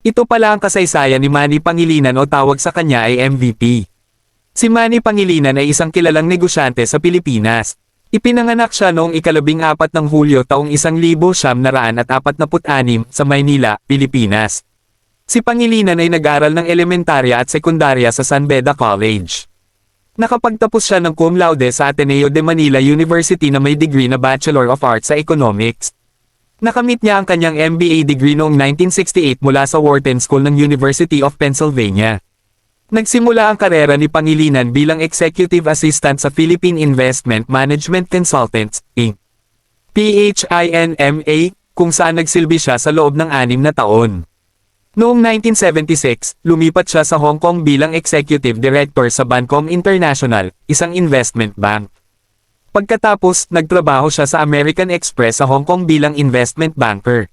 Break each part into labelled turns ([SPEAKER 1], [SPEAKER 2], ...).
[SPEAKER 1] Ito pala ang kasaysayan ni Manny Pangilinan o tawag sa kanya ay MVP. Si Manny Pangilinan ay isang kilalang negosyante sa Pilipinas. Ipinanganak siya noong ikalabing apat ng Hulyo taong isang libo siyam naraan at apat anim sa Maynila, Pilipinas. Si Pangilinan ay nag-aral ng elementarya at sekundarya sa San Beda College. Nakapagtapos siya ng cum laude sa Ateneo de Manila University na may degree na Bachelor of Arts sa Economics. Nakamit niya ang kanyang MBA degree noong 1968 mula sa Wharton School ng University of Pennsylvania. Nagsimula ang karera ni Pangilinan bilang Executive Assistant sa Philippine Investment Management Consultants, Inc. PHINMA, kung saan nagsilbi siya sa loob ng anim na taon. Noong 1976, lumipat siya sa Hong Kong bilang Executive Director sa Bancom International, isang investment bank. Pagkatapos, nagtrabaho siya sa American Express sa Hong Kong bilang investment banker.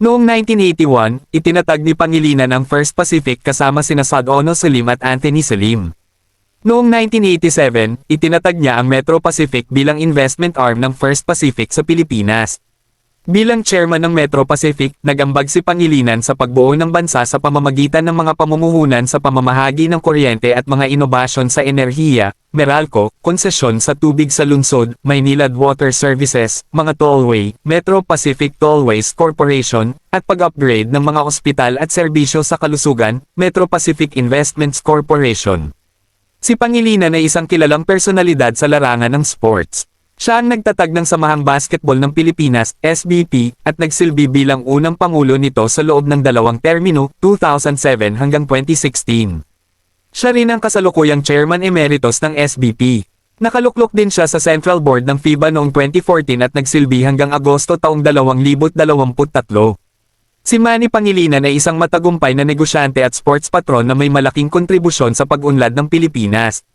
[SPEAKER 1] Noong 1981, itinatag ni Pangilinan ang First Pacific kasama sina Sad Ono Salim at Anthony Salim. Noong 1987, itinatag niya ang Metro Pacific bilang investment arm ng First Pacific sa Pilipinas. Bilang chairman ng Metro Pacific, nagambag si Pangilinan sa pagbuo ng bansa sa pamamagitan ng mga pamumuhunan sa pamamahagi ng kuryente at mga inobasyon sa enerhiya, Meralco, konsesyon sa tubig sa lungsod, Maynilad Water Services, mga tollway, Metro Pacific Tollways Corporation, at pag-upgrade ng mga ospital at serbisyo sa kalusugan, Metro Pacific Investments Corporation. Si Pangilinan ay isang kilalang personalidad sa larangan ng sports. Siya ang nagtatag ng Samahang Basketball ng Pilipinas, SBP, at nagsilbi bilang unang pangulo nito sa loob ng dalawang termino, 2007 hanggang 2016. Siya rin ang kasalukuyang Chairman Emeritus ng SBP. Nakaluklok din siya sa Central Board ng FIBA noong 2014 at nagsilbi hanggang Agosto taong 2023. Si Manny Pangilinan ay isang matagumpay na negosyante at sports patron na may malaking kontribusyon sa pag-unlad ng Pilipinas.